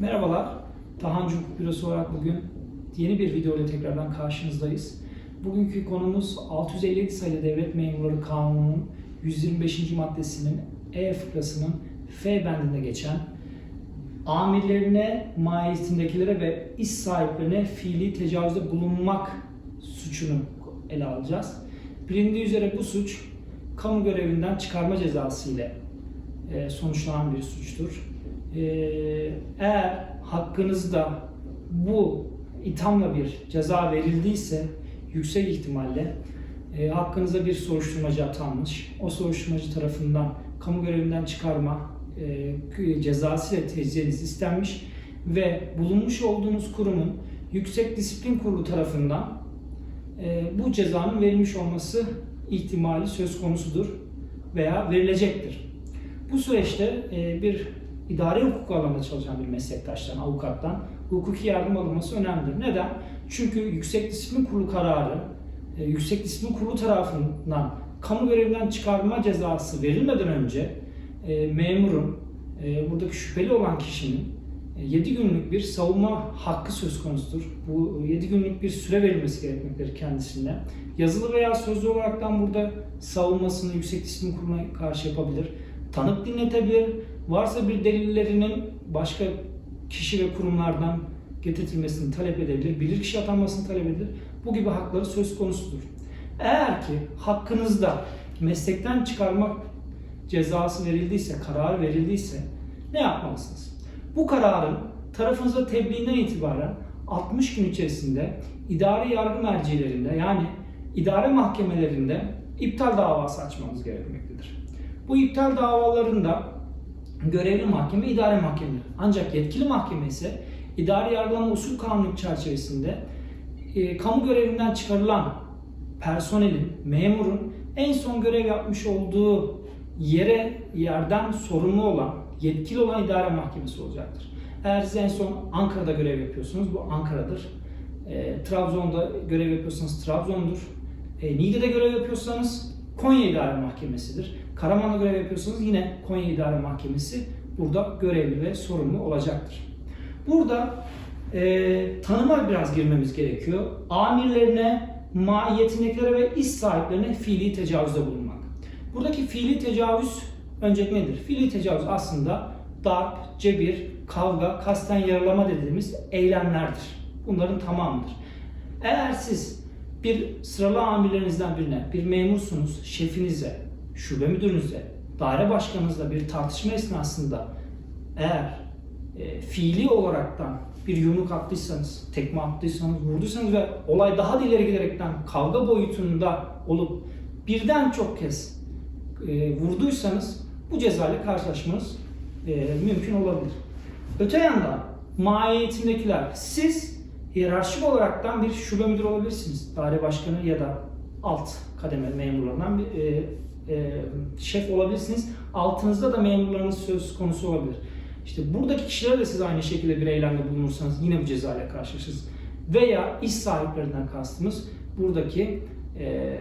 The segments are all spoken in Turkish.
Merhabalar, Tahancı Hukuk Bürosu olarak bugün yeni bir video ile tekrardan karşınızdayız. Bugünkü konumuz 657 sayılı Devlet Memurları Kanunu'nun 125. maddesinin E fıkrasının F bendinde geçen amirlerine, mahiyetindekilere ve iş sahiplerine fiili tecavüzde bulunmak suçunu ele alacağız. Bilindiği üzere bu suç kamu görevinden çıkarma cezası ile e, sonuçlanan bir suçtur. E, eğer hakkınızda bu ithamla bir ceza verildiyse yüksek ihtimalle e, hakkınıza bir soruşturmacı atanmış. O soruşturmacı tarafından kamu görevinden çıkarma e, cezası ile tecrübeniz istenmiş ve bulunmuş olduğunuz kurumun Yüksek Disiplin Kurulu tarafından e, bu cezanın verilmiş olması ihtimali söz konusudur veya verilecektir. Bu süreçte e, bir idari hukuk alanında çalışan bir meslektaştan, avukattan hukuki yardım alınması önemlidir. Neden? Çünkü Yüksek Disiplin Kurulu kararı, e, Yüksek Disiplin Kurulu tarafından kamu görevinden çıkarma cezası verilmeden önce e, memurun, e, buradaki şüpheli olan kişinin 7 günlük bir savunma hakkı söz konusudur. Bu 7 günlük bir süre verilmesi gerekmektedir kendisine. Yazılı veya sözlü olaraktan burada savunmasını Yüksek Disiplin Kurulu'na karşı yapabilir. Tanık dinletebilir. Varsa bir delillerinin başka kişi ve kurumlardan getirtilmesini talep edebilir. Bilirkişi atanmasını talep edilir. Bu gibi hakları söz konusudur. Eğer ki hakkınızda meslekten çıkarmak cezası verildiyse, karar verildiyse ne yapmalısınız? Bu kararın tarafınıza tebliğinden itibaren 60 gün içerisinde idari yargı mercilerinde yani idare mahkemelerinde iptal davası açmanız gerekmektedir. Bu iptal davalarında görevli mahkeme idare mahkemeleri. Ancak yetkili mahkeme ise idari yargılama usul kanunu çerçevesinde e, kamu görevinden çıkarılan personelin, memurun en son görev yapmış olduğu yere yerden sorumlu olan, yetkili olan idare mahkemesi olacaktır. Eğer siz en son Ankara'da görev yapıyorsunuz, bu Ankara'dır. E, Trabzon'da görev yapıyorsanız Trabzon'dur. E, Niğde'de görev yapıyorsanız Konya İdare Mahkemesi'dir. Karaman'da görev yapıyorsanız yine Konya İdare Mahkemesi burada görevli ve sorumlu olacaktır. Burada e, tanıma biraz girmemiz gerekiyor. Amirlerine, mahiyetindekilere ve iş sahiplerine fiili tecavüzde bulunmak. Buradaki fiili tecavüz öncelik nedir? Fiili tecavüz aslında darp, cebir, kavga, kasten yaralama dediğimiz eylemlerdir. Bunların tamamıdır. Eğer siz bir sıralı amirlerinizden birine, bir memursunuz, şefinize, şube müdürünüze, daire başkanınızla bir tartışma esnasında eğer e, fiili olaraktan bir yumruk attıysanız, tekme attıysanız, vurduysanız ve olay daha da ileri giderekten kavga boyutunda olup birden çok kez e, vurduysanız bu cezayla karşılaşmanız e, mümkün olabilir. Öte yandan mahiyetindekiler siz hiyerarşik olaraktan bir şube müdürü olabilirsiniz. Daire başkanı ya da alt kademe memurlarından bir e, e, şef olabilirsiniz. Altınızda da memurlarınız söz konusu olabilir. İşte buradaki kişilere de siz aynı şekilde bir eylemde bulunursanız yine bu cezayla karşılaşırsınız. Veya iş sahiplerinden kastımız buradaki e,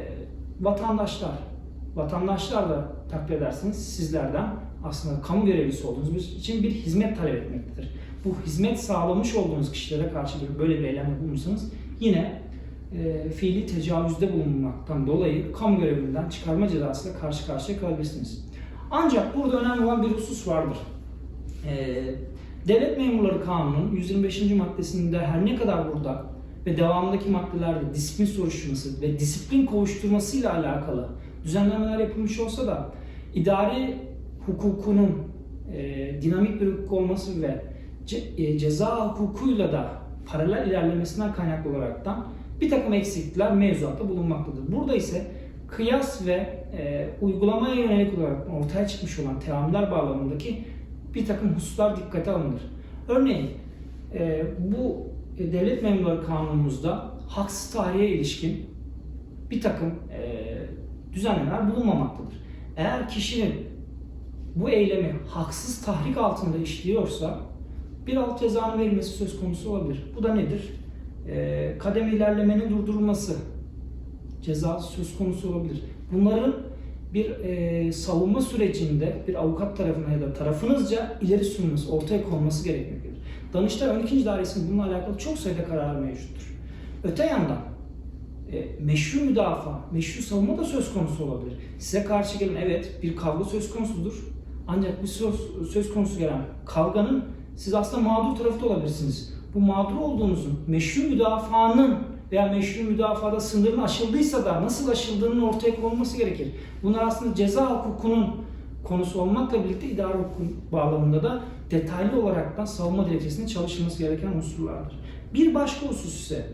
vatandaşlar. Vatandaşlar da takdir edersiniz sizlerden aslında kamu görevlisi olduğunuz için bir hizmet talep etmektedir. Bu hizmet sağlamış olduğunuz kişilere karşı böyle bir eylemde bulunursanız yine e, fiili tecavüzde bulunmaktan dolayı kamu görevinden çıkarma cezasıyla karşı karşıya kalabilirsiniz. Ancak burada önemli olan bir husus vardır. E, Devlet Memurları Kanunu'nun 125. maddesinde her ne kadar burada ve devamındaki maddelerde disiplin soruşturması ve disiplin kovuşturması ile alakalı düzenlemeler yapılmış olsa da idari hukukunun e, dinamik bir hukuk olması ve ce, e, ceza hukukuyla da paralel ilerlemesinden kaynaklı olaraktan bir takım eksiklikler mevzuatta bulunmaktadır. Burada ise kıyas ve e, uygulamaya yönelik olarak ortaya çıkmış olan teamüller bağlamındaki bir takım hususlar dikkate alınır. Örneğin e, bu e, devlet memurları kanunumuzda haksız tarihe ilişkin bir takım e, düzenlemeler bulunmamaktadır. Eğer kişinin bu eylemi haksız tahrik altında işliyorsa bir alt cezanın verilmesi söz konusu olabilir. Bu da nedir? E, kademe ilerlemenin durdurulması ceza söz konusu olabilir. Bunların bir e, savunma sürecinde bir avukat tarafına ya da tarafınızca ileri sürülmesi, ortaya konması gerekmektedir. Danıştay 12. Dairesi'nin bununla alakalı çok sayıda karar mevcuttur. Öte yandan e, meşru müdafaa, meşru savunma da söz konusu olabilir. Size karşı gelen evet bir kavga söz konusudur. Ancak bir söz, söz konusu gelen kavganın siz aslında mağdur tarafı da olabilirsiniz. Bu mağdur olduğunuzun meşru müdafaanın veya meşru müdafada sınırın aşıldıysa da nasıl aşıldığının ortaya konulması gerekir. Bunlar aslında ceza hukukunun konusu olmakla birlikte idare hukuk bağlamında da detaylı olaraktan savunma dilekçesinde çalışılması gereken unsurlardır. Bir başka husus ise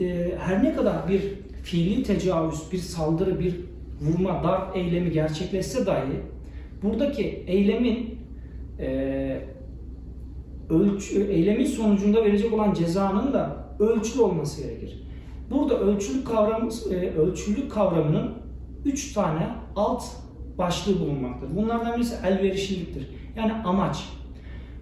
e, her ne kadar bir fiili tecavüz, bir saldırı, bir vurma, darp eylemi gerçekleşse dahi buradaki eylemin e, ölçü, eylemin sonucunda verecek olan cezanın da ölçülü olması gerekir. Burada ölçülük kavramı, e, ölçülük kavramının üç tane alt başlığı bulunmaktadır. Bunlardan birisi elverişliliktir. Yani amaç.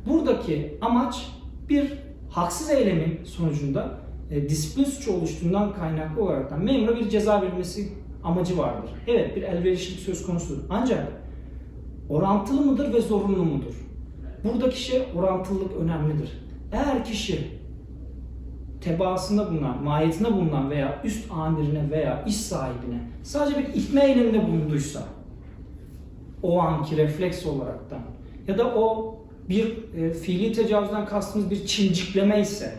Buradaki amaç bir haksız eylemin sonucunda e, disiplin suçu oluştuğundan kaynaklı olarak memura bir ceza verilmesi amacı vardır. Evet bir elverişlilik söz konusudur. Ancak orantılı mıdır ve zorunlu mudur? Buradaki şey orantılılık önemlidir. Eğer kişi tebaasında bulunan, mahiyetinde bulunan veya üst amirine veya iş sahibine sadece bir itme eyleminde bulunduysa o anki refleks olaraktan ya da o bir e, fiili tecavüzden kastımız bir çimcikleme ise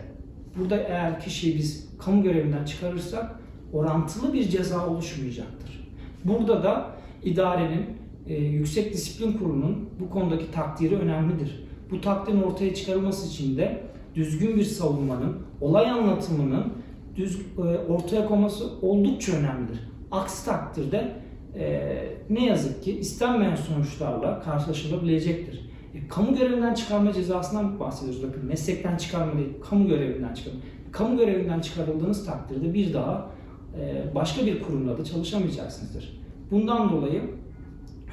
burada eğer kişiyi biz kamu görevinden çıkarırsak orantılı bir ceza oluşmayacaktır. Burada da idarenin e, Yüksek Disiplin Kurulu'nun bu konudaki takdiri önemlidir. Bu takdirin ortaya çıkarılması için de düzgün bir savunmanın, olay anlatımının düz, e, ortaya konması oldukça önemlidir. Aksi takdirde e, ne yazık ki istenmeyen sonuçlarla karşılaşılabilecektir. E, kamu görevinden çıkarma cezasından bahsediyoruz. Bakın meslekten çıkarma değil, kamu görevinden çıkarma. Kamu görevinden çıkarıldığınız takdirde bir daha e, başka bir kurumda da çalışamayacaksınızdır. Bundan dolayı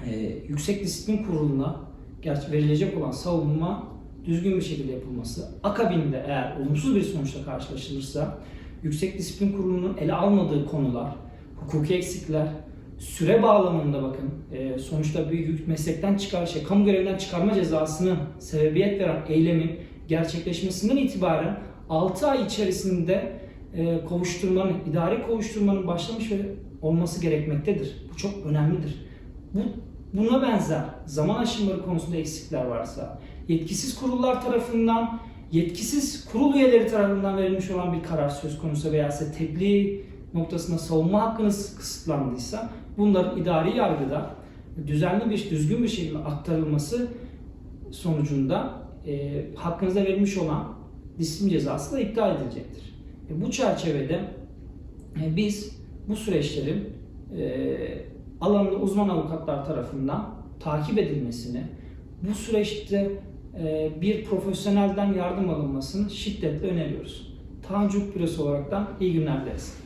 e, Yüksek Disiplin Kurulu'na verilecek olan savunma düzgün bir şekilde yapılması, akabinde eğer olumsuz bir sonuçla karşılaşılırsa Yüksek Disiplin Kurulu'nun ele almadığı konular, hukuki eksikler, süre bağlamında bakın e, sonuçta bir meslekten çıkar şey, kamu görevinden çıkarma cezasını sebebiyet veren eylemin gerçekleşmesinden itibaren 6 ay içerisinde e, kovuşturmanın, idari kovuşturmanın başlamış ve olması gerekmektedir. Bu çok önemlidir. Bu buna benzer zaman aşımları konusunda eksikler varsa, yetkisiz kurullar tarafından, yetkisiz kurul üyeleri tarafından verilmiş olan bir karar söz konusu veya ise tebliğ noktasında savunma hakkınız kısıtlandıysa bunların idari yargıda düzenli bir, düzgün bir şekilde aktarılması sonucunda e, hakkınızda verilmiş olan disiplin cezası da iptal edilecektir. E, bu çerçevede e, biz bu süreçlerin e, alanında uzman avukatlar tarafından takip edilmesini, bu süreçte e, bir profesyonelden yardım alınmasını şiddetle öneriyoruz. Tanju Bürosu olaraktan iyi günler dileriz.